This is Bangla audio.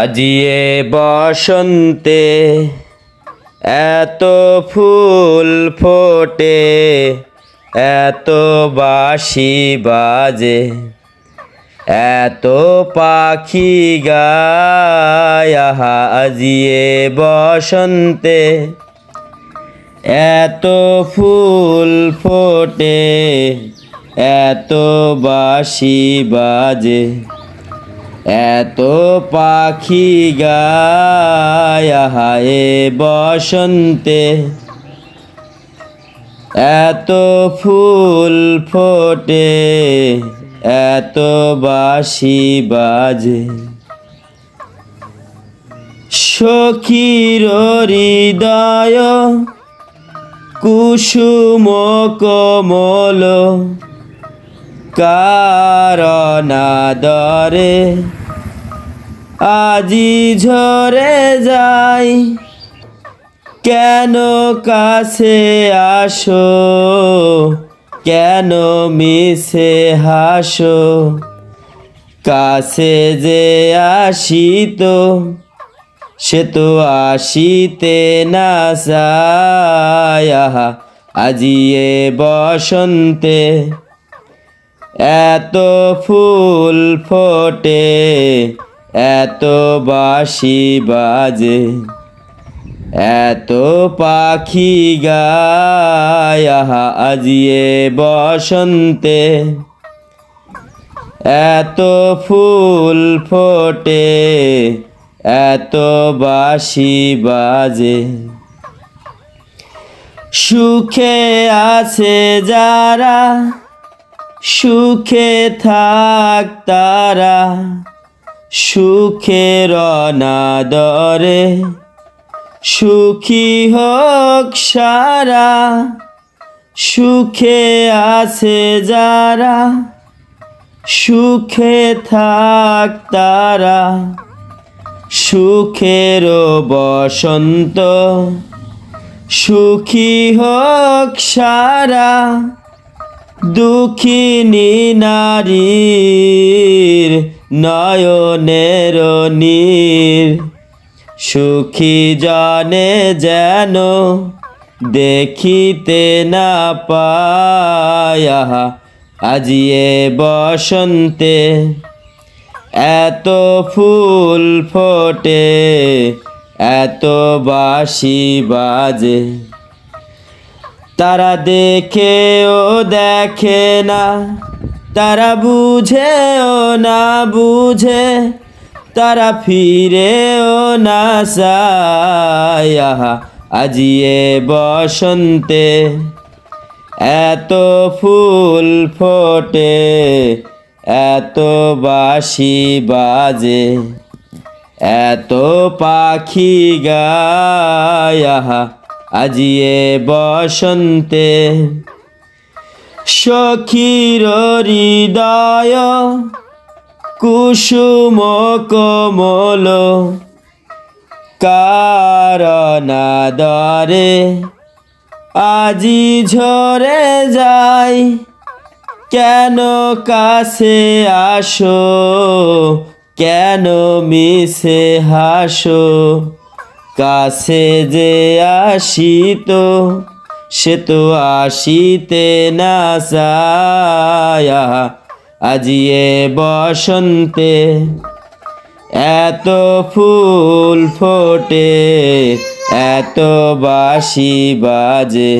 আজিয়ে বসন্তে এত ফুল ফোটে, এত বাঁশি বাজে, এত পাখি গায়াহা আজিয়ে বসন্তে এত ফুল ফোটে, এত বাঁশি বাজে। এত পাখি গায় হায় বসন্তে। এত ফুল ফোটে, এত বাঁশি বাজে। সখীর হৃদয় কুসুম কমল কারণাদরে আজি ঝরে যাই। কেন কাছে আসো? কেন মিশে হাসো? কাছে যে আসিত সে তো আসিতে না আহা, আজিয়ে বসন্তে এত ফুল ফোটে, এত বাঁশি বাজে, এত পাখি গায়াহা আজিয়ে বসন্তে। এত ফুল ফোটে, এত বাঁশি বাজে। সুখে আছে যারা সুখে থাক তারা সুখের অনাদরে সুখী হোক সারা, সুখে আছে যারা, সুখে থাক তারা, সুখের বসন্ত। সুখী হোক সারা দুঃখিনী নারীর নয়নের নীর, সুখী জানে যেন দেখিতে না পায়া আজিয়ে বসন্তে এত ফুল ফোটে, এত বাঁশি বাজে। তারা দেখেও দেখে না তারা বুঝেও না বুঝে তারা ফিরেও না চায়। আহা, আজিয়ে বসন্তে এত ফুল ফোটে এত বাঁশি বাজে এত পাখি গায়। আহা, আজিয়ে বসন্তে সখীর হৃদয়, কুসুম কমল, কারণাদরে আজি ঝরে যায় কেন কাছে আসো, কেন মিশে হাসো? কাছে যে আসিত, সে তো আসিতে না চায়। আজিয়ে বসন্তে এত ফুল ফোটে, এত বাঁশি বাজে।